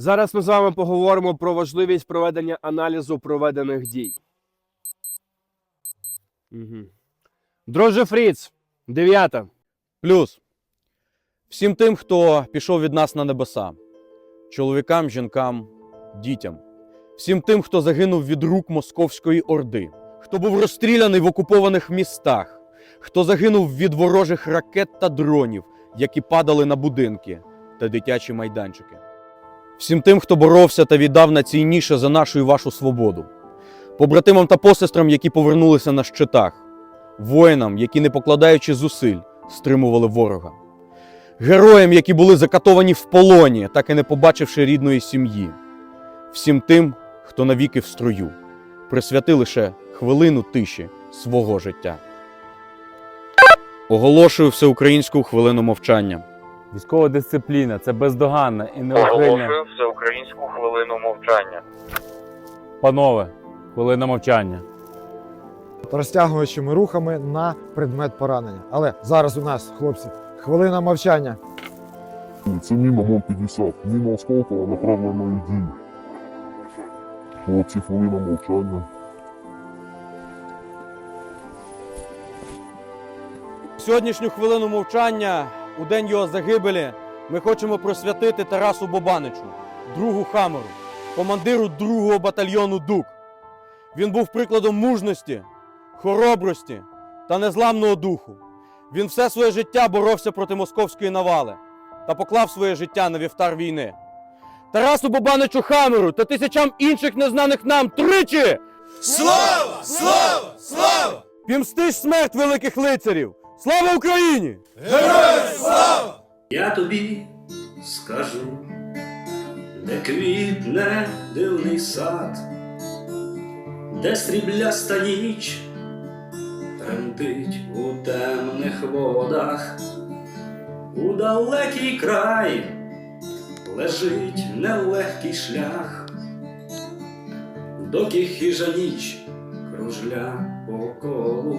Зараз ми з вами поговоримо про важливість проведення аналізу проведених дій. Угу. Дроже Фріц, дев'ята. Плюс всім тим, хто пішов від нас на небеса, чоловікам, жінкам, дітям, всім тим, хто загинув від рук московської орди, хто був розстріляний в окупованих містах, хто загинув від ворожих ракет та дронів, які падали на будинки та дитячі майданчики. Всім тим, хто боровся та віддав найцінніше за нашу і вашу свободу, побратимам та посестрам, які повернулися на щитах, воїнам, які, не покладаючи зусиль, стримували ворога, героям, які були закатовані в полоні, так і не побачивши рідної сім'ї, всім тим, хто навіки в строю, присвяти лише хвилину тиші свого життя. Оголошую всеукраїнську хвилину мовчання. Військова дисципліна це бездоганна і неухильна. Оголошую всеукраїнську хвилину мовчання. Панове, хвилина мовчання. розтягуючими рухами на предмет поранення. Але зараз у нас, хлопці, хвилина мовчання. Це міна МОН-50. Міна осколкова направленої дії. Хлопці, хвилина мовчання. Сьогоднішню хвилину мовчання у день його загибелі ми хочемо присвятити Тарасу Бобаничу, другу Хамеру, командиру другого батальйону ДУК. Він був прикладом мужності, хоробрості та незламного духу. Він все своє життя боровся проти московської навали та поклав своє життя на вівтар війни. Тарасу Бобаничу Хамеру та тисячам інших незнаних нам тричі! Слава! Слава! Слава! Пімстиш смерть великих лицарів! Слава Україні! Я тобі скажу, де квітне дивний сад, де срібляста ніч тремтить у темних водах, у далекий край лежить нелегкий шлях, доки хижа ніч кружля по колу.